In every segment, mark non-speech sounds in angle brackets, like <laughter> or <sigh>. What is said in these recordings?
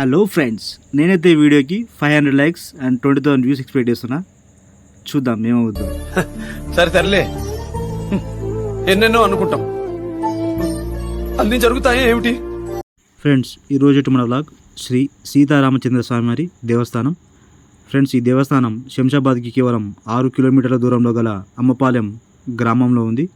Hello friends నేనైతే ఈ వీడియోకి five hundred likes and twenty thousand views expect చేస్తున్నా. చూద్దాం ఏమవుద్దు. <laughs> సరే సర్లే. ఎన్నెన్నో అనుకుంటాం. అన్ని జరుగుతాయి ఏమిటి? ఫ్రెండ్స్ ఈ రోజు మన వ్లాగ్ శ్రీ సీతారామచంద్ర స్వామి వారి దేవస్థానం. ఫ్రెండ్స్ ఈ దేవస్థానం శంషాబాద్కి కేవలం ఆరు కిలోమీటర్ల దూరంలో గల అమ్మపాలెం గ్రామంలో ఉంది.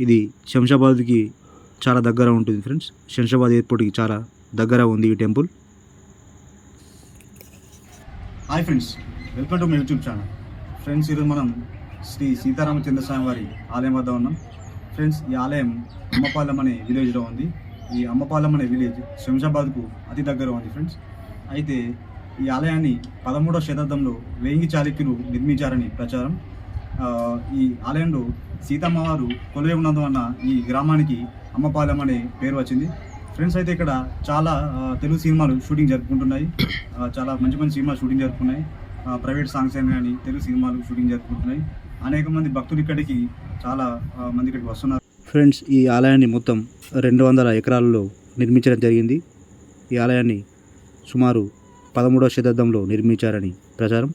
ఇది శంషాబాద్కి చాలా దగ్గర ఉంటుంది ఫ్రెండ్స్ శంషాబాద్ ఎయిర్పోర్ట్కి చాలా దగ్గర ఉంది ఈ temple. Hi friends welcome to my YouTube channel friends ఈరోజు మనం శ్రీ సీతారామచంద్ర స్వామి వారి ఆలయం వద్ద ఉన్నాం. ఫ్రెండ్స్ ఈ ఆలయం అమ్మపాలెం అనే విలేజ్లో ఉంది. ఈ అమ్మపాలెం అనే విలేజ్ శంషాబాద్కు అతి దగ్గర ఉంది ఫ్రెండ్స్ అయితే ఈ ఆలయాన్ని పదమూడవ శతాబ్దంలో వేయింగి చాళుక్యులు నిర్మించారని ప్రచారం. ఈ ఆలయంలో సీతమ్మవారు కొలువై ఉన్నందువలన ఈ గ్రామానికి అమ్మపాలెం అనే పేరు వచ్చింది. ఫ్రెండ్స్ అయితే ఇక్కడ చాలా తెలుగు సినిమాలు షూటింగ్ జరుపుకుంటున్నాయి. చాలా మంచి మంచి సినిమాలు షూటింగ్ జరుపుకున్నాయి. ప్రైవేట్ సాంగ్స్ అయినా కానీ తెలుగు సినిమాలు షూటింగ్ జరుపుకుంటున్నాయి. అనేక మంది భక్తులు ఇక్కడికి చాలా మంది ఇక్కడికి వస్తున్నారు. ఫ్రెండ్స్ ఈ ఆలయాన్ని మొత్తం రెండు వందల ఎకరాలలో నిర్మించడం జరిగింది. ఈ ఆలయాన్ని సుమారు పదమూడవ శతాబ్దంలో నిర్మించారని ప్రచారం.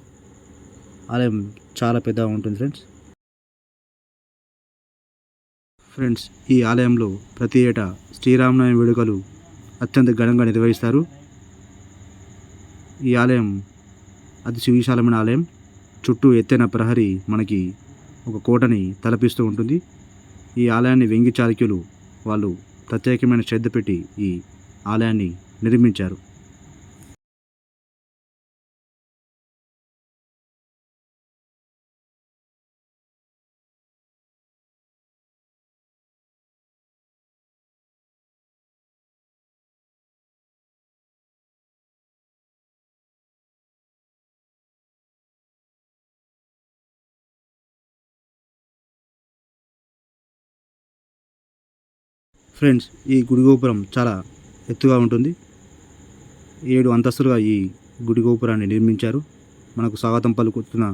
ఆలయం చాలా పెద్దగా ఉంటుంది ఫ్రెండ్స్. ఫ్రెండ్స్ ఈ ఆలయంలో ప్రతి ఏటా శ్రీరామనవమి వేడుకలు అత్యంత ఘనంగా నిర్వహిస్తారు. ఈ ఆలయం అతి సువిశాలమైన ఆలయం. చుట్టూ ఎత్తైన ప్రహరీ మనకి ఒక కోటని తలపిస్తూ ఉంటుంది. ఈ ఆలయాన్ని వెంగి చాళుక్యులు వాళ్ళు ప్రత్యేకమైన శ్రద్ధ పెట్టి ఈ ఆలయాన్ని నిర్మించారు. ఫ్రెండ్స్ ఈ గుడి గోపురం చాలా ఎత్తుగా ఉంటుంది. ఏడు అంతస్తులుగా ఈ గుడి గోపురాన్ని నిర్మించారు. మనకు స్వాగతం పలుకుతున్న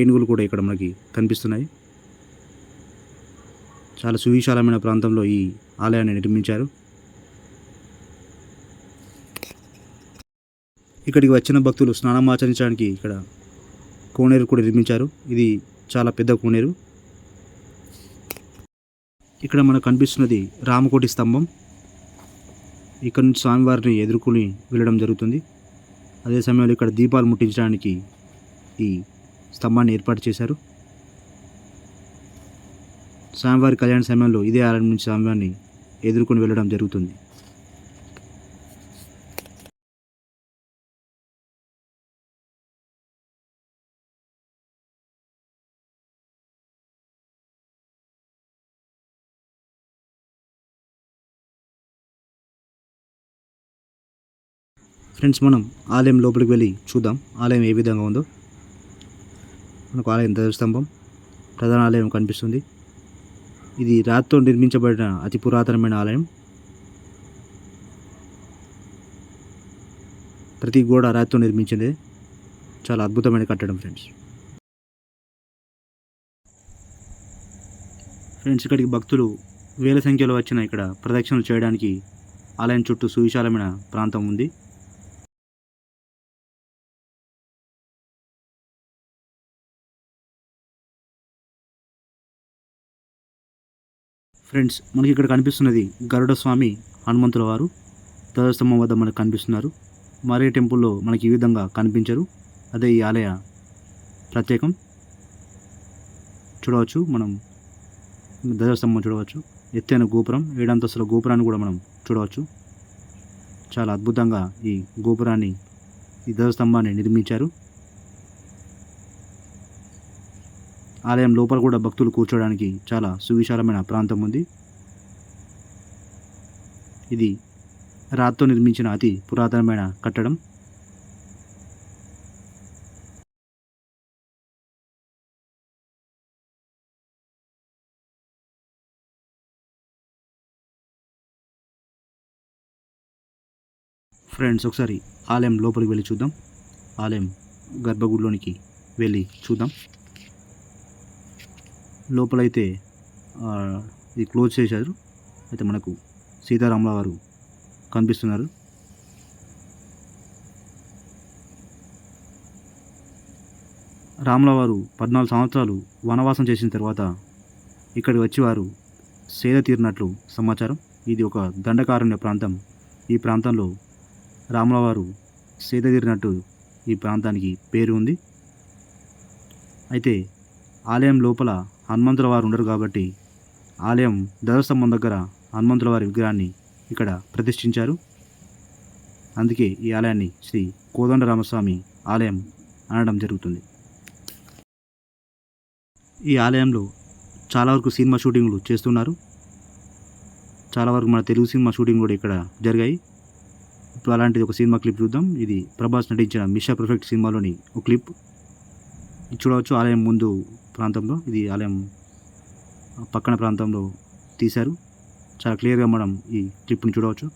ఏనుగులు కూడా ఇక్కడ మనకి కనిపిస్తున్నాయి. చాలా సువిశాలమైన ప్రాంతంలో ఈ ఆలయాన్ని నిర్మించారు. ఇక్కడికి వచ్చిన భక్తులు స్నానం ఆచరించడానికి ఇక్కడ కోనేరు కూడా నిర్మించారు. ఇది చాలా పెద్ద కోనేరు. ఇక్కడ మనకు కనిపిస్తున్నది రామకోటి స్తంభం. ఇక్కడ నుంచి స్వామివారిని ఎదుర్కొని వెళ్ళడం జరుగుతుంది. అదే సమయంలో ఇక్కడ దీపాలు ముట్టించడానికి ఈ స్తంభాన్ని ఏర్పాటు చేశారు. స్వామివారి కళ్యాణ సమయంలో ఇదే ఆలయం నుంచి స్వామివారిని ఎదుర్కొని వెళ్ళడం జరుగుతుంది. ఫ్రెండ్స్ మనం ఆలయం లోపలికి వెళ్ళి చూద్దాం. ఆలయం ఏ విధంగా ఉందో. మనకు ఆలయం ధ్వజస్తంభం ప్రధాన ఆలయం కనిపిస్తుంది. ఇది రాతితో నిర్మించబడిన అతి పురాతనమైన ఆలయం. ప్రతి గోడ రాతితో నిర్మించింది. చాలా అద్భుతమైన కట్టడం ఫ్రెండ్స్. ఫ్రెండ్స్ ఇక్కడికి భక్తులు వేల సంఖ్యలో వచ్చిన ఇక్కడ ప్రదక్షిణలు చేయడానికి ఆలయం చుట్టూ సువిశాలమైన ప్రాంతం ఉంది. ఫ్రెండ్స్ మనకి ఇక్కడ కనిపిస్తున్నది గరుడ స్వామి హనుమంతుల వారు. ధ్వజస్తంభం వద్ద మనకు కనిపిస్తున్నారు. మరే టెంపుల్లో మనకి ఈ విధంగా కనిపించరు. అదే ఈ ఆలయ ప్రత్యేకం. చూడవచ్చు మనం. ధ్వజస్తంభం చూడవచ్చు. ఎత్తైన గోపురం ఏడంతస్తుల గోపురాన్ని కూడా మనం చూడవచ్చు. చాలా అద్భుతంగా ఈ గోపురాన్ని ఈ ధ్వజస్తంభాన్ని నిర్మించారు. ఆలయం లోపల కూడా భక్తులు కూర్చోవడానికి చాలా సువిశాలమైన ప్రాంతం ఉంది. ఇది రాతితో నిర్మించిన అతి పురాతనమైన కట్టడం. ఫ్రెండ్స్ ఒకసారి ఆలయం లోపలికి వెళ్ళి చూద్దాం. ఆలయం గర్భగుడిలోనికి వెళ్ళి చూద్దాం. లోపలైతే ఇది క్లోజ్ చేశారు. అయితే మనకు సీతారాముల వారు కనిపిస్తున్నారు. రాముల వారు పద్నాలుగు సంవత్సరాలు వనవాసం చేసిన తర్వాత ఇక్కడికి వచ్చి వారు సేద తీరినట్లు సమాచారం. ఇది ఒక దండకారణ్య ప్రాంతం. ఈ ప్రాంతంలో రాముల వారు సేద తీరినట్టు ఈ ప్రాంతానికి పేరు ఉంది. అయితే ఆలయం లోపల హనుమంతుల వారు ఉండరు కాబట్టి ఆలయం ధ్వజస్తంభం దగ్గర హనుమంతుల వారి విగ్రహాన్ని ఇక్కడ ప్రతిష్ఠించారు. అందుకే ఈ ఆలయాన్ని శ్రీ కోదండరామస్వామి ఆలయం అనడం జరుగుతుంది. ఈ ఆలయంలో చాలా వరకు సినిమా షూటింగ్లు చేస్తున్నారు. చాలా వరకు మన తెలుగు సినిమా షూటింగ్ కూడా ఇక్కడ జరిగాయి. ఇప్పుడు అలాంటిది ఒక సినిమా క్లిప్ చూద్దాం. ఇది ప్రభాస్ నటించిన మిషా పర్ఫెక్ట్ సినిమాలోని ఒక క్లిప్. ఇది చూడవచ్చు. ఆలయం ముందు ప్రాంతంలో ఇది ఆలయం పక్కన ప్రాంతంలో తీశారు. చాలా క్లియర్గా మనం ఈ క్లిప్ని చూడవచ్చు.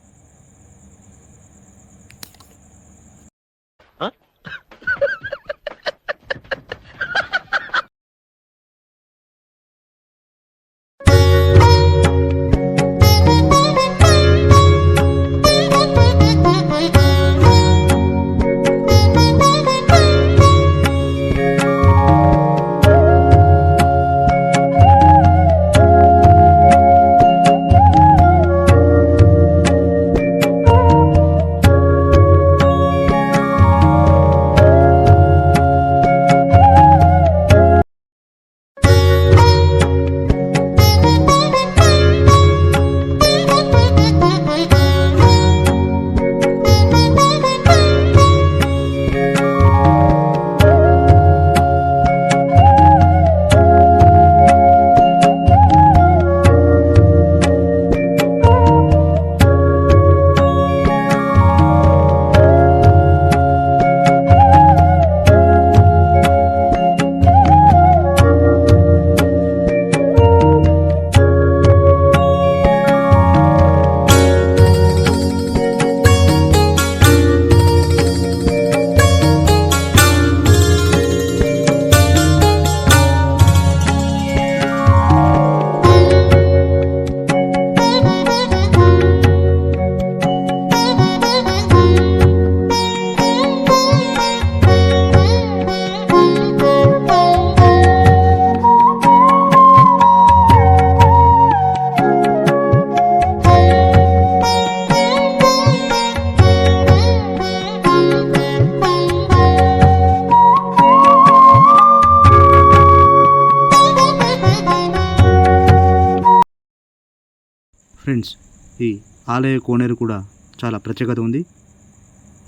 ఈ ఆలయ కోనేరు కూడా చాలా ప్రత్యేకత ఉంది.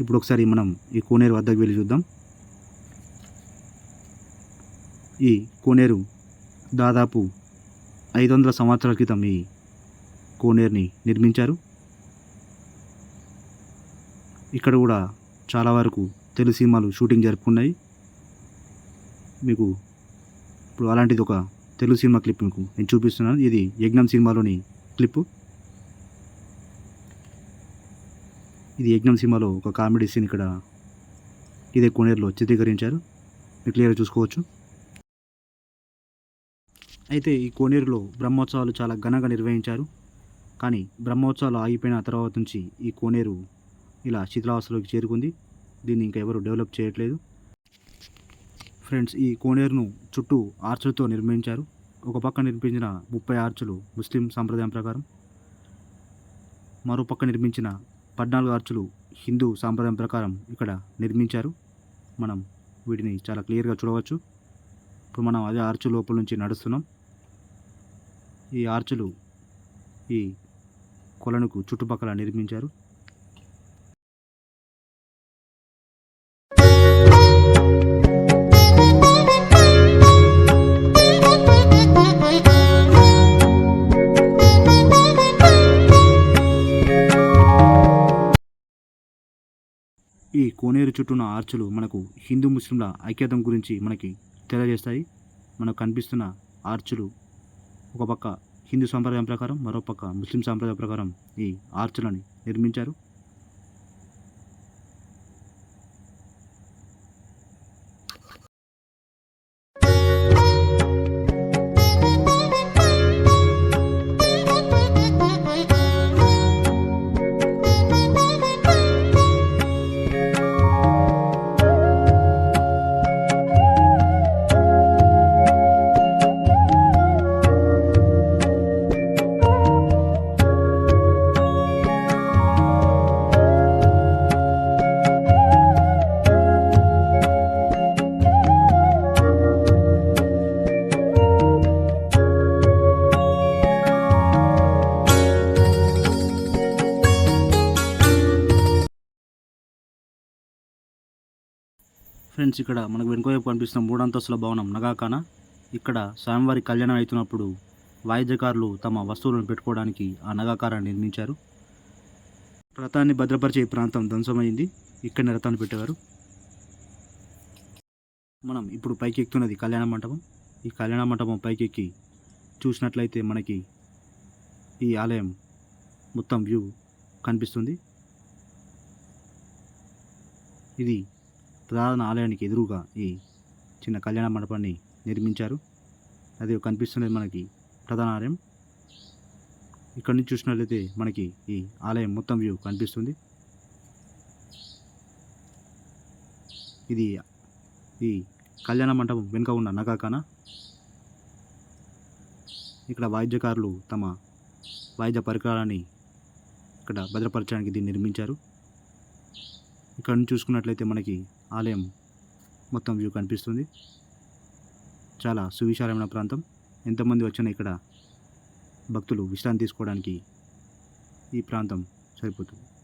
ఇప్పుడు ఒకసారి మనం ఈ కోనేరు వద్దకు వెళ్ళి చూద్దాం. ఈ కోనేరు దాదాపు ఐదు వందల సంవత్సరాల క్రితం ఈ కోనేరుని నిర్మించారు. ఇక్కడ కూడా చాలా వరకు తెలుగు సినిమాలు షూటింగ్ జరుపుకున్నాయి. మీకు ఇప్పుడు అలాంటిది ఒక తెలుగు సినిమా క్లిప్ మీకు నేను చూపిస్తున్నాను. ఇది యజ్ఞం సినిమాలోని క్లిప్పు ఇది యజ్ఞం సినిమాలో ఒక కామెడీ సీన్ ఇక్కడ ఇదే కోనేరులో చిత్రీకరించారు. మీరు క్లియర్గా చూసుకోవచ్చు. అయితే ఈ కోనేరులో బ్రహ్మోత్సవాలు చాలా ఘనంగా నిర్వహించారు. కానీ బ్రహ్మోత్సవాలు ఆగిపోయిన తర్వాత నుంచి ఈ కోనేరు ఇలా శిథిలావస్థలోకి చేరుకుంది. దీన్ని ఇంకా ఎవరు డెవలప్ చేయట్లేదు. ఫ్రెండ్స్ ఈ కోనేరును చుట్టూ ఆర్చులతో నిర్మించారు. ఒక పక్క నిర్మించిన ముప్పై ఆర్చులు ముస్లిం సాంప్రదాయం ప్రకారం మరో పక్క నిర్మించిన పద్నాలుగు ఆర్చులు హిందూ సాంప్రదాయం ప్రకారం ఇక్కడ నిర్మించారు. మనం వీటిని చాలా క్లియర్గా చూడవచ్చు. ఇప్పుడు మనం అదే ఆర్చు లోపల నుంచి నడుస్తున్నాం. ఈ ఆర్చులు ఈ కొలనుకు చుట్టుపక్కల నిర్మించారు. ఈ కోనేరు చుట్టూన్న ఆర్చులు మనకు హిందూ ముస్లింల ఐక్యతం గురించి మనకి తెలియజేస్తాయి. మనకు కనిపిస్తున్న ఆర్చులు ఒక పక్క హిందూ సాంప్రదాయం ప్రకారం మరో పక్క ముస్లిం సాంప్రదాయం ప్రకారం ఈ ఆర్చులని నిర్మించారు. ఫ్రెండ్స్ ఇక్కడ మనకు వెనుకవైపు కనిపిస్తున్న మూడంతస్తుల భవనం నగాకాన? ఇక్కడ స్వామివారి కళ్యాణం అవుతున్నప్పుడు వాయిద్యకారులు తమ వస్తువులను పెట్టుకోవడానికి ఆ నగాకారాన్ని నిర్మించారు. రథాన్ని భద్రపరిచే ప్రాంతం ధ్వంసమైంది. ఇక్కడనే రథాన్ని పెట్టేవారు. మనం ఇప్పుడు పైకి ఎక్కుతున్నది కళ్యాణ మంటపం. ఈ కళ్యాణ మంటపం పైకెక్కి చూసినట్లయితే మనకి ఈ ఆలయం మొత్తం వ్యూ కనిపిస్తుంది. ఇది ప్రధాన ఆలయానికి ఎదురుగా ఈ చిన్న కళ్యాణ మండపాన్ని నిర్మించారు. అది కనిపిస్తున్నది మనకి ప్రధాన ఆలయం. ఇక్కడ నుంచి చూసినట్లయితే మనకి ఈ ఆలయం మొత్తం వ్యూ కనిపిస్తుంది. ఇది ఈ కళ్యాణ మండపం వెనుక ఉన్న నగాకాన ఇక్కడ వాయిద్యకారులు తమ వాయిద్య పరికరాలని ఇక్కడ భద్రపరచడానికి దీన్ని నిర్మించారు. ఇక్కడ నుంచి చూసుకున్నట్లయితే మనకి ఆలయం మొత్తం వ్యూ కనిపిస్తుంది. చాలా సువిశాలమైన ప్రాంతం. ఎంతమంది వచ్చినా ఇక్కడ భక్తులు విశ్రాంతి తీసుకోవడానికి ఈ ప్రాంతం సరిపోతుంది.